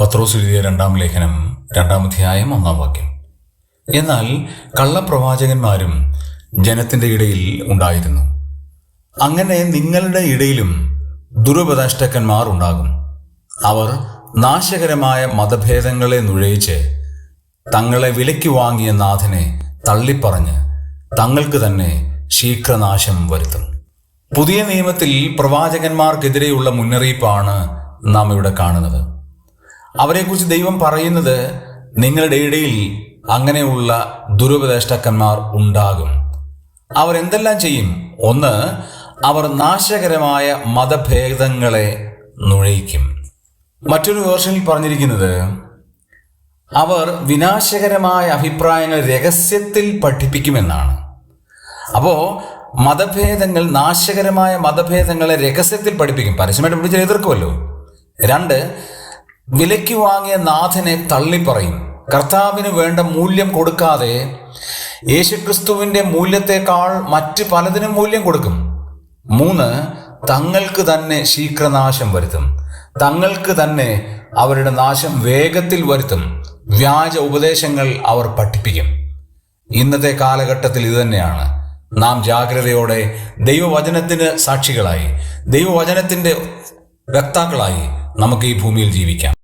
പത്രോസ് എഴുതിയ രണ്ടാം ലേഖനം രണ്ടാം അധ്യായം ഒന്നാം വാക്യം. എന്നാൽ കള്ളപ്രവാചകന്മാരും ജനത്തിന്റെ ഇടയിൽ ഉണ്ടായിരുന്നു. അങ്ങനെ നിങ്ങളുടെ ഇടയിലും ദുരുപദേഷ്ടക്കന്മാർ ഉണ്ടാകും. അവർ നാശകരമായ മതഭേദങ്ങളെ നുഴയിച്ച് തങ്ങളെ വിലയ്ക്ക് വാങ്ങിയ നാഥനെ തള്ളിപ്പറഞ്ഞ് തങ്ങൾക്ക് തന്നെ ശീഘ്രനാശം വരുത്തും. പുതിയ നിയമത്തിൽ പ്രവാചകന്മാർക്കെതിരെയുള്ള മുന്നറിയിപ്പാണ് നാം ഇവിടെ കാണുന്നത്. അവരെക്കുറിച്ച് ദൈവം പറയുന്നത് നിങ്ങളുടെ ഇടയിൽ അങ്ങനെയുള്ള ദുരുപദേഷ്ടക്കന്മാർ ഉണ്ടാകും. അവർ എന്തെല്ലാം ചെയ്യും? ഒന്ന് അവർ നാശകരമായ മതഭേദങ്ങളെ നുഴയിക്കും. മറ്റൊരു വേർഷനിൽ പറഞ്ഞിരിക്കുന്നത് അവർ വിനാശകരമായ അഭിപ്രായങ്ങൾ രഹസ്യത്തിൽ പഠിപ്പിക്കുമെന്നാണ്. അപ്പോൾ മതഭേദങ്ങൾ നാശകരമായ മതഭേദങ്ങളെ രഹസ്യത്തിൽ പഠിപ്പിക്കും. പരസ്യമായിട്ട് പിടിച്ച് എതിർക്കുമല്ലോ. രണ്ട് വിലയ്ക്ക് വാങ്ങിയ നാഥനെ തള്ളിപ്പറയും. കർത്താവിന് വേണ്ട മൂല്യം കൊടുക്കാതെ യേശുക്രിസ്തുവിന്റെ മൂല്യത്തെക്കാൾ മറ്റ് പലതിനും മൂല്യം കൊടുക്കും. മൂന്ന് തങ്ങൾക്ക് തന്നെ ശീഘ്രനാശം വരുത്തും. തങ്ങൾക്ക് തന്നെ അവരുടെ നാശം വേഗത്തിൽ വരുത്തും. വ്യാജ ഉപദേശങ്ങൾ അവർ പഠിപ്പിക്കും. ഇന്നത്തെ കാലഘട്ടത്തിൽ ഇതുതന്നെയാണ് നാം ജാഗ്രതയോടെ ദൈവവചനത്തിന് സാക്ഷികളായി. ദൈവവചനത്തിന്റെ വക്താക്കളായി നമുക്ക് ഈ ഭൂമിയിൽ ജീവിക്കാം.